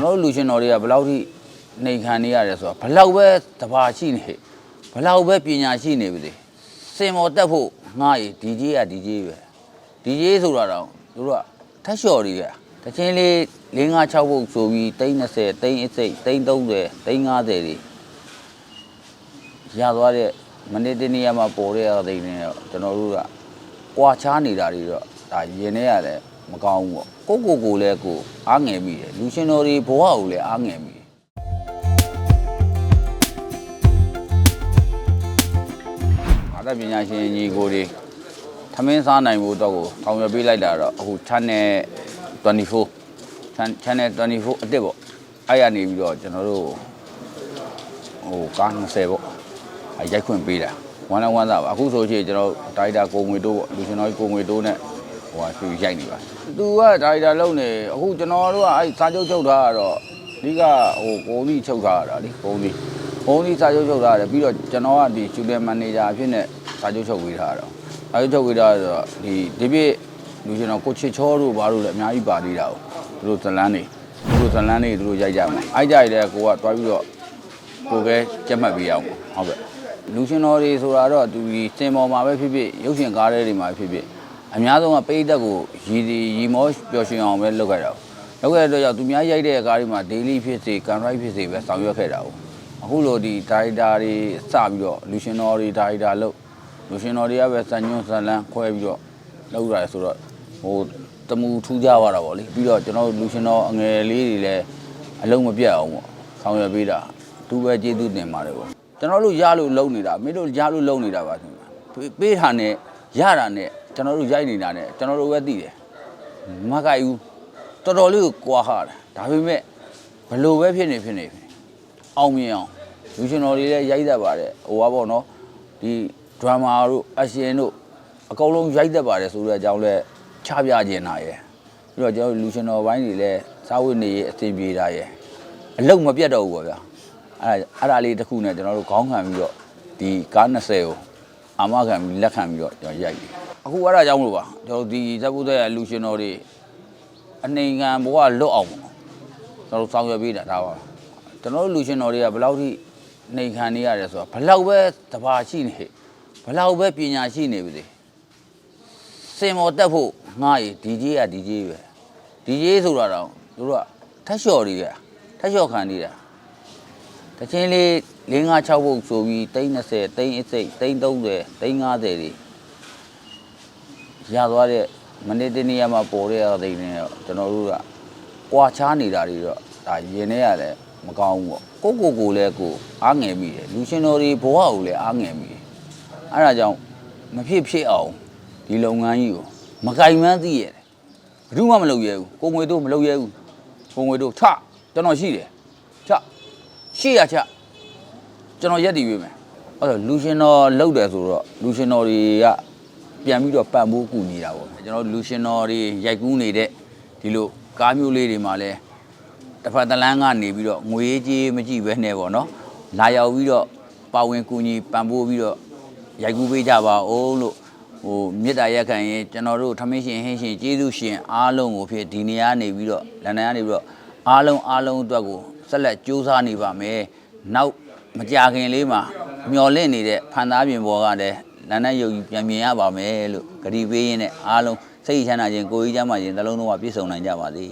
ကျွန်တော်တို့လူရှင်တော်တွေကဘယ်လောက်ထိနေခံနေရတယ်ဆိုတော့ဘယ်လောက်ပဲတဘာရှိနေဘယ်လောက်ပဲပညာရှိနေပြီလေစင်မော်တက်ဖို့ငါ့ရီဒီဂျေးကဒီဂျေးပဲဒီဂျေးဆိုတာတော့သူတို့ကထက်လျှော်တွေကတချင်းလေး5 6ဘုတ်ဆိုပြီး30 30 30အစိတ်30 30 50တွေရသွားတဲ့မနေ့တနေ့ကမှပေါ်တဲ့အသိနေတော့ကျွန်တော်တို့ကကွာချားနေတာတွေတော့ဒါရင်ထဲရတယ် မကောင်းဘူးပေါ့ကိုကိုကိုလည်းကိုအားငယ်မိတယ်လူရှင်တော်တွေဘဝကိုလည်းအားငယ်မိတယ်အာသပညာရှင်ညီကိုတွေထမင်းစားနိုင်ဖို့တော့ကိုဆောင်ရွက်ပေးလိုက်တာတော့အခု channel 24 chan- channel 24အစ်စ်ပေါ့အဲ့ရနေပြီးတော့ကျွန်တော်တို့ဟိုကား20ပေါ့အဲ့ရိုက်ခွင့်ပေးတာဝမ်းလည်းဝမ်းသာပါအခုဆိုချေကျွန်တော်ဒါရိုက်တာကိုငွေတိုးပေါ့လူရှင်တော်ကြီးကိုငွေတိုးနဲ့ ဟိုဟာဖြူရိုက်နေပါသူကဒါရိုက်တာလုပ်နေအခုကျွန်တော်တို့ကအဲ့စာချုပ်ချုပ်ထားတာတော့အဓိကဟိုကိုကြီးချုပ်ထားတာလေကိုကြီးဘုံဒီစာချုပ်ချုပ်ထားတယ်ပြီးတော့ကျွန်တော်ကဒီချူတယ်မန်နေဂျာအဖြစ်နဲ့စာချုပ်ချုပ်ပေးထားတာစာချုပ်ချုပ်ပေးထားဆိုတော့ဒီဒီပြည့်လူကျွန်တော်ကိုချစ်ချောတို့ဘာလို့လဲအများကြီးပါသေးတာကိုသူတို့ဇလန်းနေသူတို့ဇလန်းနေသူတို့ရိုက်ကြမှာအိုက်ကြရတဲ့ကိုကတွားပြီးတော့ကိုပဲကြက်မှတ်ပေးအောင်ပေါ့ဟုတ်ကဲ့လူရှင်တော်တွေဆိုတာတော့သူဒီစင်ပေါ်မှာပဲဖြစ်ဖြစ်ရုပ်ရှင်ကားတွေမှာဖြစ်ဖြစ် အများဆုံးကပိတ်သက်ကိုရည်ဒီရီမောပျော်ရွှင်အောင်ပဲလုပ်ခဲ့တာလုပ်ခဲ့တဲ့အတွက်ကြောင့်သူများရိုက်တဲ့ကားတွေမှာ daily ဖြစ်စေ can write ဖြစ်စေပဲဆောင်ရွက်ခဲ့တာကိုအခုလိုဒီဒါရိုက်တာတွေစပြီးတော့လူရှင်တော်တွေဒါရိုက်တာလို့လူရှင်တော်တွေကပဲစံညွှန်းဇလန်းခွဲပြီးတော့လုပ်ရတယ်ဆိုတော့ဟိုတမူထူးကြသွားတာပေါ့လေပြီးတော့ကျွန်တော်တို့လူရှင်တော်အငယ်လေးတွေလည်းအလုံးမပြတ်အောင်ပေါ့ဆောင်ရွက်ပေးတာသူပဲကျေးဇူးတင်ပါတယ်ပေါ့ကျွန်တော်တို့ရလို့လုံနေတာမင်းတို့ရလို့လုံနေတာပါဆိုပေးပေးတာနဲ့ရတာနဲ့ ကျွန်တော်တို့ရိုက်နေတာနဲ့ကျွန်တော်တို့ပဲသိတယ်မကိုက်ဘူးတော်တော်လေးကိုကွာဟာတယ်ဒါပေမဲ့ဘလို့ပဲဖြစ်နေဖြစ်နေဖြစ်နေအောင်မြင်အောင်လူရှင်တော်တွေလည်းရိုက်တတ်ပါတယ်ဟိုပါပေါ့နော်ဒီဒရမာတို့အရှင်တို့အကုန်လုံးရိုက်တတ်ပါတယ်ဆိုတဲ့အကြောင်းလဲချပြခြင်းတာရယ်ပြီးတော့ကျွန်တော်တို့လူရှင်တော်ဘိုင်းတွေလည်းစားဝတ်နေရေးအဆင်ပြေတာရယ်အလုံးမပြတ်တော့ဘူးပေါ့ဗျာအဲ့ဒါအဲ့ဒါလေးတစ်ခုနဲ့ကျွန်တော်တို့ခေါင်းခံပြီးတော့ဒီကား20ကိုအာမခံပြီးလက်ခံပြီးတော့ကျွန်တော်ရိုက်ပြီ အခုအဲ့ဒါကြောင့်မလို့ပါကျွန်တော်တို့ဒီဇက်ပုဒ်ရဲ့လူရှင်တော်တွေအနေငံဘဝလွတ်အောင်ပေါ့ကျွန်တော်တို့ဆောင်ရွက်ပေးတာဒါပါကျွန်တော်တို့လူရှင်တော်တွေကဘယ်လောက်ထိနေခံနေရတယ်ဆိုတော့ဘယ်လောက်ပဲတဘာရှိနေဘယ်လောက်ပဲပညာရှိနေပြီလေစင်မော်တက်ဖို့ငါ့ရီဒီဂျေးကဒီဂျေးပဲဒီဂျေးဆိုတာတော့သူတို့ကထက်လျှော်တွေကထက်လျှော်ခံနေတာတချင်းလေး5 6ဘုတ်ဆိုပြီး30 30အစိတ်30 30 50တွေ ရသွားတဲ့မနေ့တနေ့ကမှပေါ်တဲ့အသိနေတော့ကျွန်တော်တို့ကကွာချားနေတာတွေတော့ဒါရင်ထဲရတယ်မကောင်းဘူးပေါ့ကိုကိုကိုလည်းကိုအားငယ်မိတယ်လူရှင်တော်တွေဘဝကိုလည်းအားငယ်မိတယ်အဲ့ဒါကြောင့်မဖြစ်ဖြစ်အောင်ဒီလုပ်ငန်းကြီးကိုမကင်မန်းသိရတယ်ဘယ်သူမှမလုပ်ရဲဘူးကိုငွေတို့မလုပ်ရဲဘူးကိုငွေတို့ထကျွန်တော်ရှိတယ်ချရှိရချကျွန်တော်ရက်တည်ပေးမယ်အဲ့တော့လူရှင်တော်လုပ်တယ်ဆိုတော့လူရှင်တော်တွေက ပြန်ပြီးတော့ပံ့ပိုးကူညီတာပေါ့ကျွန်တော်လူရှင်တော်တွေရိုက်ကူးနေတဲ့ဒီလိုကားမျိုးလေးတွေမှာလဲတစ်ဖက်တစ်လမ်းကနေပြီးတော့ငွေကြေးမကြည့်ပဲနဲ့ပေါ့နော်လာရောက်ပြီးတော့ပါဝင်ကူညီပံ့ပိုးပြီးတော့ရိုက်ကူးပေးကြပါဦးလို့ဟိုမေတ္တာရက်ခံရင်ကျွန်တော်တို့ထမင်းရှင်ဟင်းရှင်ကျေးဇူးရှင်အားလုံးကိုဖြစ်ဒီနေရာနေပြီးတော့လန်ဒန်ကနေပြီးတော့အားလုံးအားလုံးအတွက်ကိုဆက်လက်ကြိုးစားနေပါမယ်နောက်မကြခင်လေးမှာမျော်လင့်နေတဲ့ဖန်သားပြင်ပေါ်ကလည်းလ န်ဒန်ယုံကြည်ပြန်မြင်ရပါမယ်လို့ဂရီပေးရင်းနဲ့အားလုံးစိတ်ချမ်းသာခြင်းကိုယ်ကြီးချမ်းသာခြင်းနှလုံးသွင်းပြည့်စုံနိုင်ကြပါစေ